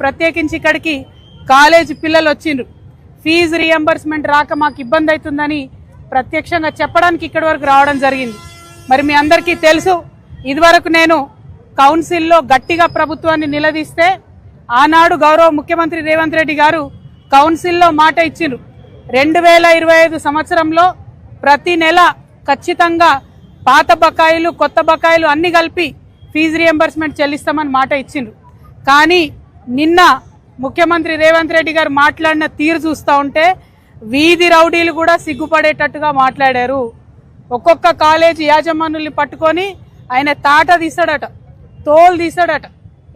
ప్రత్యేకించి ఇక్కడికి కాలేజ్ పిల్లలు వచ్చిండ్రు. ఫీజు రియంబర్స్మెంట్ రాక మాకు ఇబ్బంది అవుతుందని ప్రత్యక్షంగా చెప్పడానికి ఇక్కడి వరకు రావడం జరిగింది. మరి మీ అందరికీ తెలుసు ఇదివరకు నేను కౌన్సిల్లో గట్టిగా ప్రభుత్వాన్ని నిలదీస్తే ఆనాడు గౌరవ ముఖ్యమంత్రి రేవంత్ రెడ్డి గారు కౌన్సిల్లో మాట ఇచ్చిండ్రు. రెండు వేల ఇరవై ఐదు సంవత్సరంలో ప్రతి నెల ఖచ్చితంగా పాత బకాయిలు కొత్త బకాయిలు అన్ని కలిపి ఫీజు రియంబర్స్మెంట్ చెల్లిస్తామని మాట ఇచ్చిండ్రు. కానీ నిన్న ముఖ్యమంత్రి రేవంత్ రెడ్డి గారు మాట్లాడిన తీరు చూస్తూ ఉంటే వీధి రౌడీలు కూడా సిగ్గుపడేటట్టుగా మాట్లాడారు. ఒక్కొక్క కాలేజీ యాజమానుల్ని పట్టుకొని ఆయన తాట తీస్తాడట తోలు తీస్తాడట.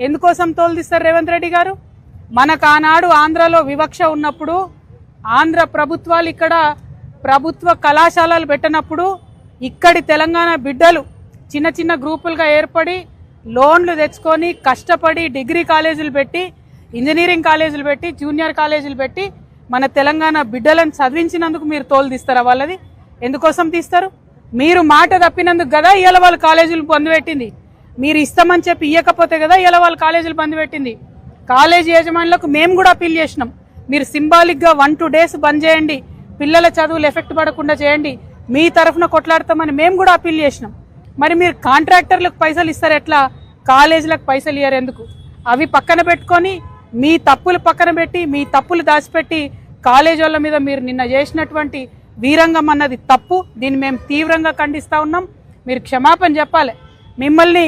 ఎందుకోసం తోలు తీస్తారు రేవంత్ రెడ్డి గారు? మనకు ఆనాడు ఆంధ్రలో వివక్ష ఉన్నప్పుడు ఆంధ్ర ప్రభుత్వాలు ఇక్కడ ప్రభుత్వ కళాశాలలు పెట్టినప్పుడు ఇక్కడి తెలంగాణ బిడ్డలు చిన్న చిన్న గ్రూపులుగా ఏర్పడి లోన్లు తెచ్చుకొని కష్టపడి డిగ్రీ కాలేజీలు పెట్టి ఇంజనీరింగ్ కాలేజీలు పెట్టి జూనియర్ కాలేజీలు పెట్టి మన తెలంగాణ బిడ్డలను చదివించినందుకు మీరు తోలు తీస్తారా వాళ్ళది? ఎందుకోసం తీస్తారు? మీరు మాట తప్పినందుకు కదా ఇవాళ వాళ్ళు కాలేజీలు బంద్ పెట్టింది మీరు ఇస్తామని చెప్పి ఇవ్వకపోతే కదా ఇవాళ వాళ్ళు కాలేజీలు బంద్ పెట్టింది కాలేజీ యజమానులకు మేము కూడా అప్పీల్ చేసినాం. మీరు సింబాలిక్గా వన్ టూ డేస్ బంద్ చేయండి. పిల్లల చదువులు ఎఫెక్ట్ పడకుండా చేయండి. మీ తరఫున కొట్లాడతామని మేము కూడా అప్పీల్ చేసినాం. మరి మీరు కాంట్రాక్టర్లకు పైసలు ఇస్తారు ఎట్లా? కాలేజీలకు పైసలు ఇయ్యారు ఎందుకు అవి పక్కన పెట్టుకొని మీ తప్పులు పక్కన పెట్టి మీ తప్పులు దాచిపెట్టి కాలేజీ వాళ్ళ మీద మీరు నిన్న చేసినటువంటి వీరంగం అన్నది తప్పు. దీన్ని మేము తీవ్రంగా ఖండిస్తూ ఉన్నాం. మీరు క్షమాపణ చెప్పాలి. మిమ్మల్ని